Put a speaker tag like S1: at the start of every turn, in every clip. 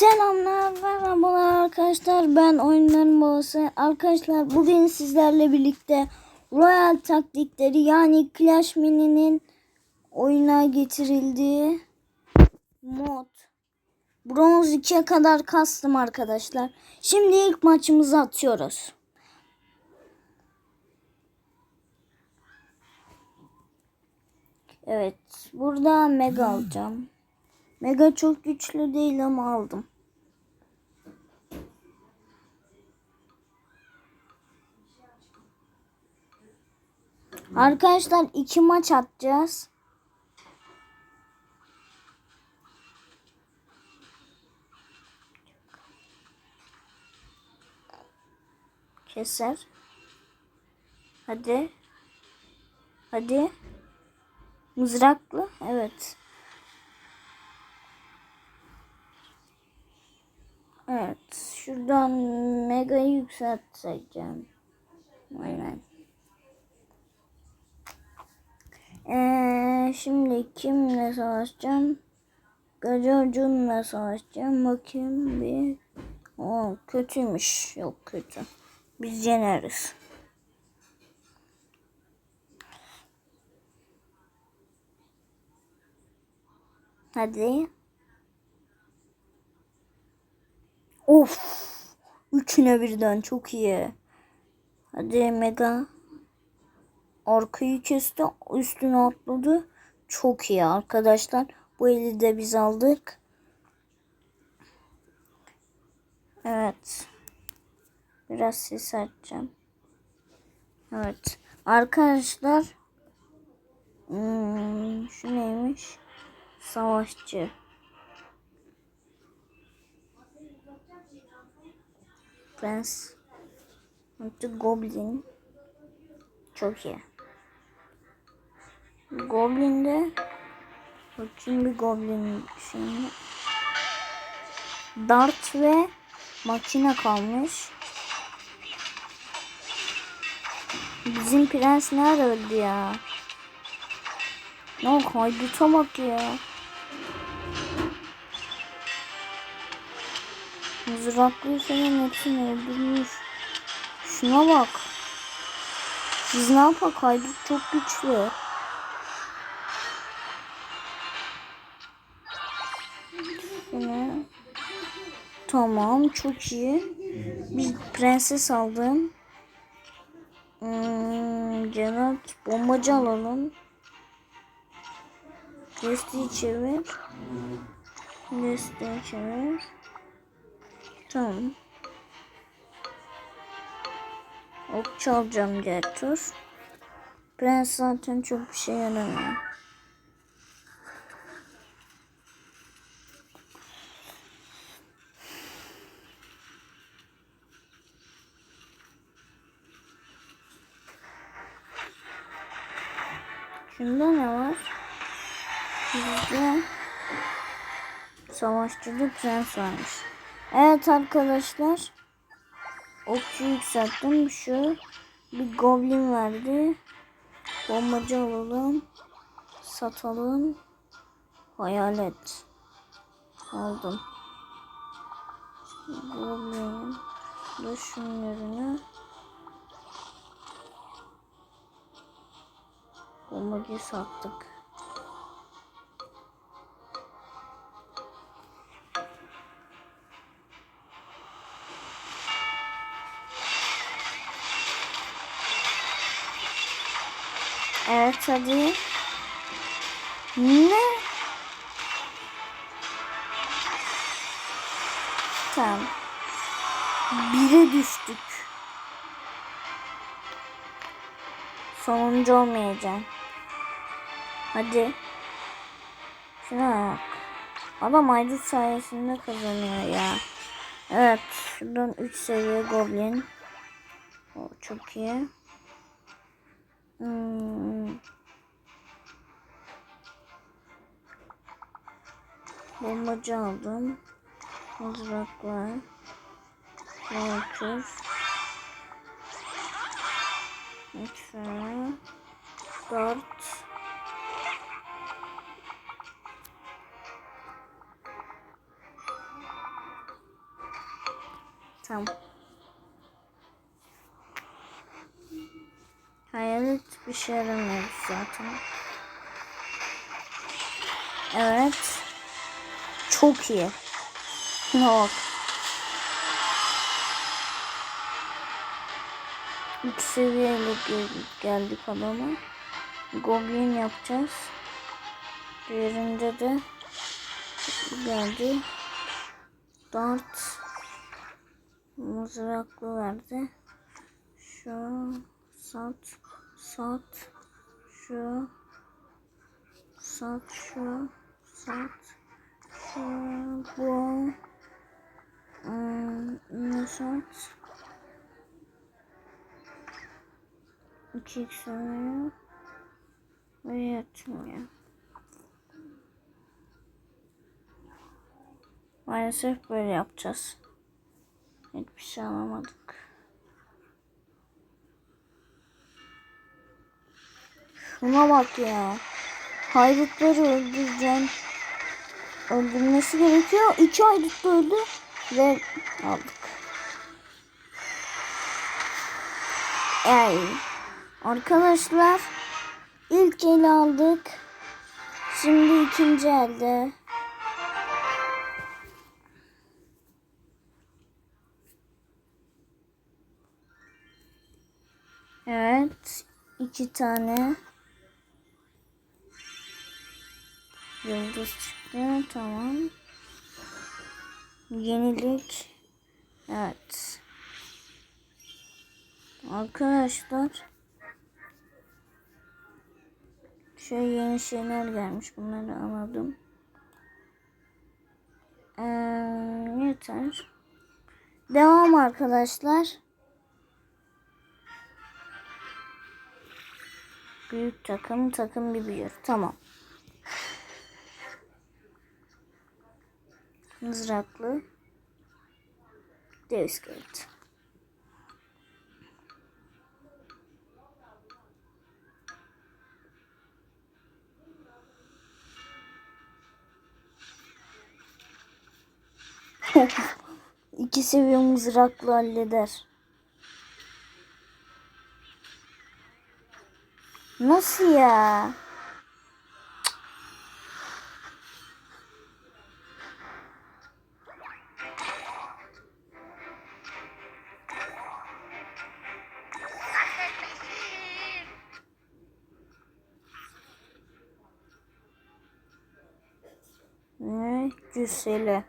S1: Selamlar merhabalar arkadaşlar. Ben oyunların babası. Arkadaşlar bugün sizlerle birlikte Royal taktikleri yani Clash Mini'nin oyuna getirildiği mod. Bronz 2'ye kadar kastım arkadaşlar. Şimdi ilk maçımızı atıyoruz. Evet burada mega alacağım. Mega çok güçlü değil ama aldım. Arkadaşlar iki maç atacağız. Keser. Hadi. Hadi. Mızraklı. Evet. Evet. Şuradan mega'yı yükselteceğim. Aynen. Ee, şimdi kimle savaşacağım? Gacacun'la savaşacağım. Bakayım bir. O kötüymüş. Yok kötü. Biz yeneriz. Hadi. Of. Üçüne birden çok iyi. Hadi mega. Arkayı kesti. Üstüne atladı. Çok iyi arkadaşlar. Bu eli de biz aldık. Evet. Biraz ses açacağım. Evet. Arkadaşlar. Hmm, şu neymiş? Savaşçı. Prens. Goblin. Çok iyi. Goblin'de bakayım bir Goblin şeyini. Dart ve makine kalmış. Bizim prens nerede öldü ya? Ne hayduta bak ya. Mızraklı senin hepsini öldürmüş. Şuna bak. Biz ne yapak? Haydut çok güçlü. Şuna. Tamam çok iyi. Bir prenses aldım. Hmm, Geralt bombacı alalım. Desteği çevir. Desteği çevir. Tamam. Okçu alacağım diğer tur. Prens zaten çok bir şey yaramıyor. Şunda ne var? Bizde savaşçıda prens varmış. Evet arkadaşlar. Okçu yükselttim. Şu bir goblin verdi. Bombacı alalım. Satalım. Hayalet. Aldım. Goblin. Da Bombacıyı sattık. Evet hadi. Ne? Tamam. Bire düştük. Sonuncu olmayacağım. Hadi. Şuna bak. Adam aydut sayesinde kazanıyor ya. Evet. Şuradan 3 seviye goblin. O çok iyi. Hmm. Bombacı aldım. Mızrak var. Launcher. Lütfen. Dart. Tamam. Hayalet bir şey yaramıyoruz zaten. Evet. Çok iyi. Ne bak. Üç seviyeyle gel- geldik adama. Goblin yapacağız. Diğerinde de geldi. Dart mızraklı verdi. Şu sat sat şu sat şu sat şu bu ım, ne sat 2 x oluyor ve yatmıyor. Maalesef böyle yapacağız. Hiçbir şey alamadık. Şuna bak ya. Haydutları öldüreceğim. Öldürmesi gerekiyor. İki haydut öldü. Ve aldık. Yani arkadaşlar ilk el aldık. Şimdi ikinci elde. Evet. iki tane yıldız çıktı. Tamam. Yenilik. Evet. Arkadaşlar. Şöyle yeni şeyler gelmiş. Bunları anladım. Ee, yeter. Devam arkadaşlar. Büyük takım takım bir büyür. Tamam. Mızraklı. Dev iskelet. İki seviye mızraklı halleder. Nasıl ya? Ne? Cüsseli.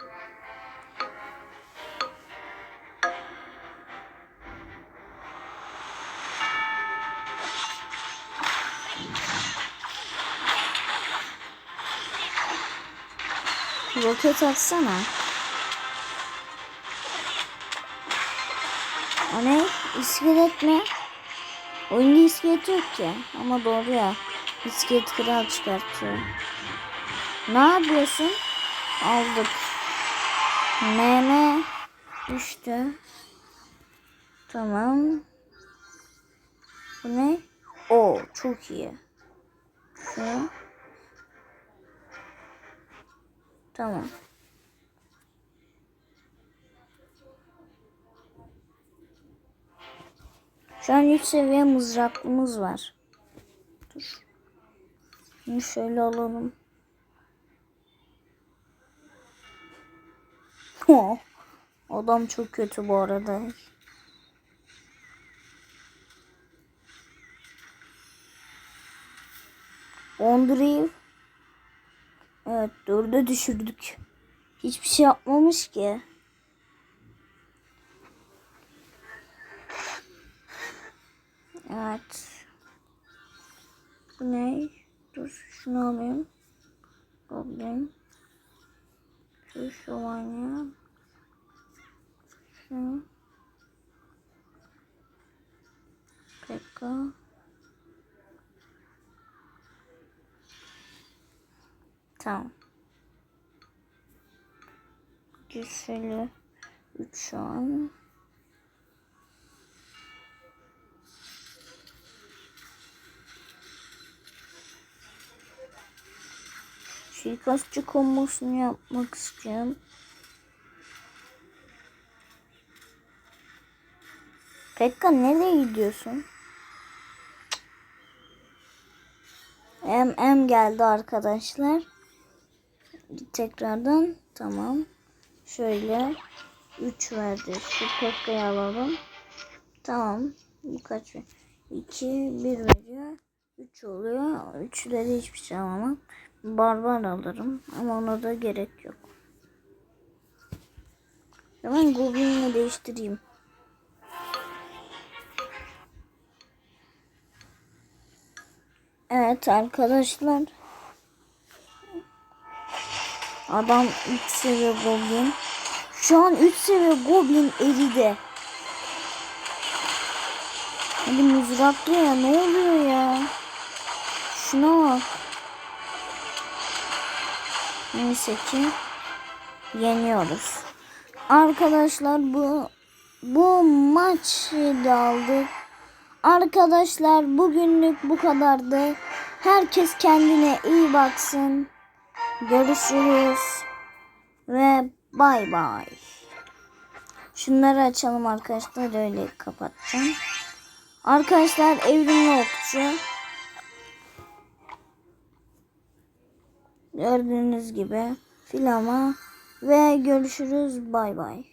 S1: Roket atsana. O ne? İskelet mi? Oyunda iskelet yok ki. Ama doğru ya. İskelet kral çıkartıyor. Ne yapıyorsun? Aldık. Meme düştü. Tamam. Bu ne? O çok iyi. Şu. Tamam. Şu an 3 seviye mızraklımız var. Dur. Bunu şöyle alalım. Oh, Adam çok kötü bu arada. Ondriv. Evet dörde düşürdük. Hiçbir şey yapmamış ki. Evet. Bu ne? Dur şunu alayım. Goblin. Şu şövalye. Şu. Pekka. Tamam. Cüsseli 3 şu an. Suikastçı kombosunu yapmak istiyorum. Pekka nereye gidiyorsun? M M geldi arkadaşlar. Tekrardan tamam. Şöyle 3 verdi. Şu Pekka'yı alalım. Tamam. Bu kaç? 2 1 veriyor. 3 oluyor. 3'leri hiçbir şey alamam. Barbar alırım ama ona da gerek yok. Hemen Goblin'le değiştireyim. Evet arkadaşlar. Adam 3 seviye Goblin. Şu an 3 seviye Goblin eridi. Hadi mızraklı ya ne oluyor ya? Şuna bak. Neyse ki yeniyoruz. Arkadaşlar bu bu maçı da aldık. Arkadaşlar bugünlük bu kadardı. Herkes kendine iyi baksın. Görüşürüz. Ve bay bay. Şunları açalım arkadaşlar. Öyle kapatacağım. Arkadaşlar evrimli okçu. Gördüğünüz gibi filama ve görüşürüz bay bay.